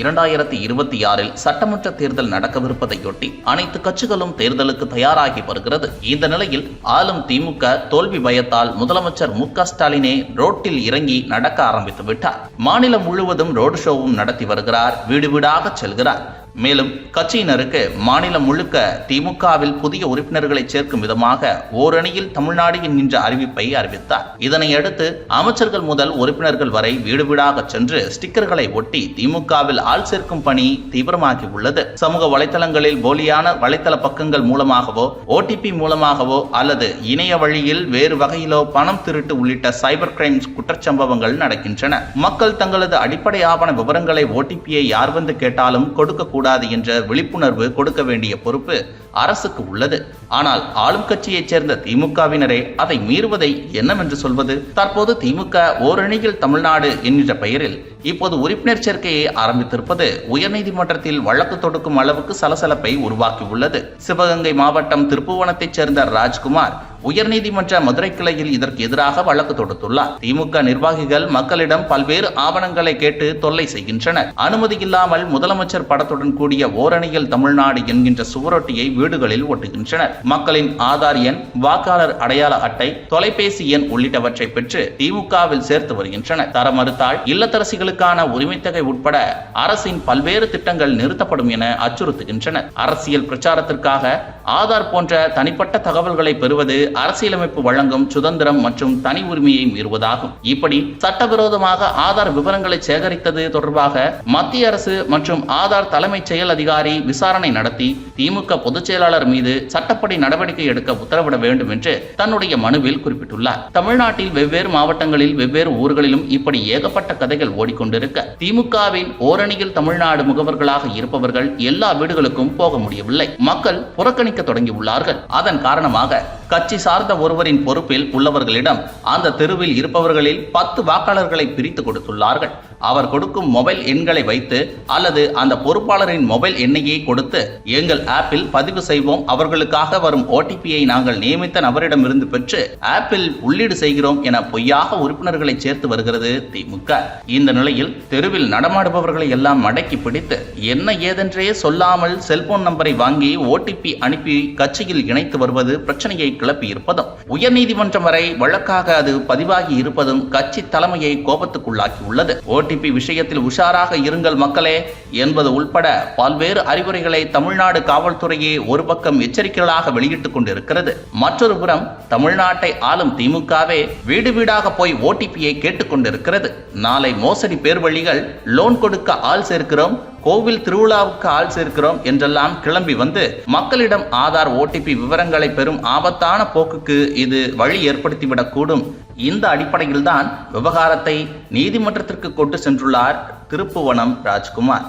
இரண்டாயிரத்தி இருபத்தி ஆறில் சட்டமன்ற தேர்தல் நடக்கவிருப்பதையொட்டி அனைத்து கட்சிகளும் தேர்தலுக்கு தயாராகி வருகிறது. இந்த நிலையில் ஆளும் திமுக தோல்வி பயத்தால் முதலமைச்சர் மு க ஸ்டாலினே ரோட்டில் இறங்கி நடக்க ஆரம்பித்து விட்டார். மாநிலம் முழுவதும் ரோடு ஷோவும் நடத்தி வருகிறார். வீடு வீடாக செல்கிறார். மேலும் கட்சியினருக்கு மாநிலம் முழுக்க திமுகவில் புதிய உறுப்பினர்களை சேர்க்கும் விதமாக ஓரணியில் தமிழ்நாடு என்கின்ற அறிவிப்பை அறிவித்தார். இதனையடுத்து அமைச்சர்கள் முதல் உறுப்பினர்கள் வரை வீடு வீடாக சென்று ஸ்டிக்கர்களை ஒட்டி திமுகவில் ஆள் சேர்க்கும் பணி தீவிரமாகி உள்ளது சமூக வலைதளங்களில் போலியான வலைதள பக்கங்கள் மூலமாகவோ ஓடிபி மூலமாகவோ அல்லது இணைய வழியில் வேறு வகையிலோ பணம் திருட்டு உள்ளிட்ட சைபர் கிரைம்ஸ் குற்றச்சம்பவங்கள் நடக்கின்றன. மக்கள் தங்களது அடிப்படை ஆவண விவரங்களை ஓடிபியை யார் வந்து கேட்டாலும் கொடுக்க கூடாது என்ற விழிப்புணர்வு கொடுக்க வேண்டிய பொறுப்பு அரசுக்கு உள்ளது. ஆனால் ஆளும் கட்சியைச் சேர்ந்த திமுகவினரே அதை மீறுவதை என்னவென்று சொல்வது? தற்போது திமுக ஓரணியில் தமிழ்நாடு என்கின்ற பெயரில் இப்போது உறுப்பினர் சேர்க்கையை ஆரம்பித்திருப்பது உயர்நீதிமன்றத்தில் வழக்கு தொடுக்கும் அளவுக்கு சலசலப்பை உருவாக்கியுள்ளது. சிவகங்கை மாவட்டம் திருப்புவனத்தைச் சேர்ந்த ராஜ்குமார் உயர்நீதிமன்ற மதுரை கிளையில் இதற்கு எதிராக வழக்கு தொடுத்துள்ளார். திமுக நிர்வாகிகள் மக்களிடம் பல்வேறு ஆவணங்களை கேட்டு தொல்லை செய்கின்றனர். அனுமதி இல்லாமல் முதலமைச்சர் படத்துடன் கூடிய ஓரணியில் தமிழ்நாடு என்கின்ற சுவரொட்டியை வீடுகளில் ஒட்டுகின்றனர். மக்களின் ஆதார் எண் வாக்காளர் அடையாள அட்டை தொலைபேசி எண் உள்ளிட்டவற்றை பெற்று திமுகவில் சேர்த்து வருகின்றனர். தர மறுத்தால் இல்லத்தரசிகளுக்கான உரிமைத்தொகை உட்பட அரசின் பல்வேறு திட்டங்கள் நிறுத்தப்படும் என அச்சுறுத்துகின்றனர். அரசியல் பிரச்சாரத்திற்காக ஆதார் போன்ற தனிப்பட்ட தகவல்களை பெறுவது அரசியலமைப்பு வழங்கும் சுதந்திரம் மற்றும் தனி உரிமையை மீறுவதாகும். இப்படி சட்டவிரோதமாக ஆதார் விவரங்களை சேகரித்தது தொடர்பாக மத்திய அரசு மற்றும் ஆதார் தலைமைச் செயல் அதிகாரி விசாரணை நடத்தி திமுக பொதுச் செயலாளர் மீது சட்டப்படி நடவடிக்கை எடுக்க உத்தரவிட வேண்டும் என்று தன்னுடைய மனுவில் குறிப்பிட்டுள்ளார். தமிழ்நாட்டில் வெவ்வேறு மாவட்டங்களில் வெவ்வேறு ஊர்களிலும் இப்படி ஏகப்பட்ட கதைகள் ஓடிக்கொண்டிருக்க திமுகவின் ஓரணியில் தமிழ்நாடு முகவர்களாக இருப்பவர்கள் எல்லா வீடுகளுக்கும் போக முடியவில்லை. மக்கள் புறக்கணிக்க தொடங்கியுள்ளார்கள். அதன் காரணமாக கட்சி சார்ந்த ஒருவரின் பொறுப்பில் உள்ளவர்களிடம் அந்த தெருவில் இருப்பவர்களில் பத்து வாக்காளர்களை பிரித்து கொடுத்துள்ளார்கள். அவர் கொடுக்கும் மொபைல் எண்களை வைத்து அல்லது அந்த பொறுப்பாளரின் மொபைல் எண்ணையை கொடுத்து எங்கள் ஆப்பில் பதிவு செய்வோம். அவர்களுக்காக வரும் ஓடிபியை நாங்கள் நியமித்த நபரிடமிருந்து பெற்று ஆப்பில் உள்ளீடு செய்கிறோம் என பொய்யாக உறுப்பினர்களை சேர்த்து வருகிறது திமுக. இந்த நிலையில் தெருவில் நடமாடுபவர்களை எல்லாம் மடக்கி பிடித்து என்ன ஏதென்றே சொல்லாமல் செல்போன் நம்பரை வாங்கி ஓடிபி அனுப்பி கட்சியில் இணைத்து வருவது பிரச்சனையை கிளப்பி இருப்பதும் உயர்நீதிமன்றம் வரை வழக்காக அது பதிவாகி இருப்பதும் கட்சி தலைமையை கோபத்துக்குள்ளாக்கி உள்ளது ஓடிபி விஷயத்தில் உஷாராக இருங்கள் மக்களே என்பது உள்பட பல்வேறு அறிவுரைகளை தமிழ்நாடு காவல்துறையே ஒரு பக்கம் எச்சரிக்கைகளாக வெளியிட்டுக் கொண்டிருக்கிறது. மற்றொரு புறம் தமிழ்நாட்டை ஆளும் திமுகவே வீடு வீடாக போய் ஓடிபியை கேட்டுக்கொண்டிருக்கிறது நாளை மோசடி பேர்வழிகள் லோன் கொடுக்க ஆள் சேர்க்கிறோம் கோவில் திருவிழாவுக்கு ஆள் சேர்க்கிறோம் என்றெல்லாம் கிளம்பி வந்து மக்களிடம் ஆதார் ஓடிபி விவரங்களை பெறும் ஆபத்தான போக்குக்கு இது வழி ஏற்படுத்திவிடக்கூடும். இந்த அடிப்படையில்தான் விவகாரத்தை நீதிமன்றத்திற்கு கொண்டு சென்றுள்ளார் திருப்புவனம் ராஜ்குமார்.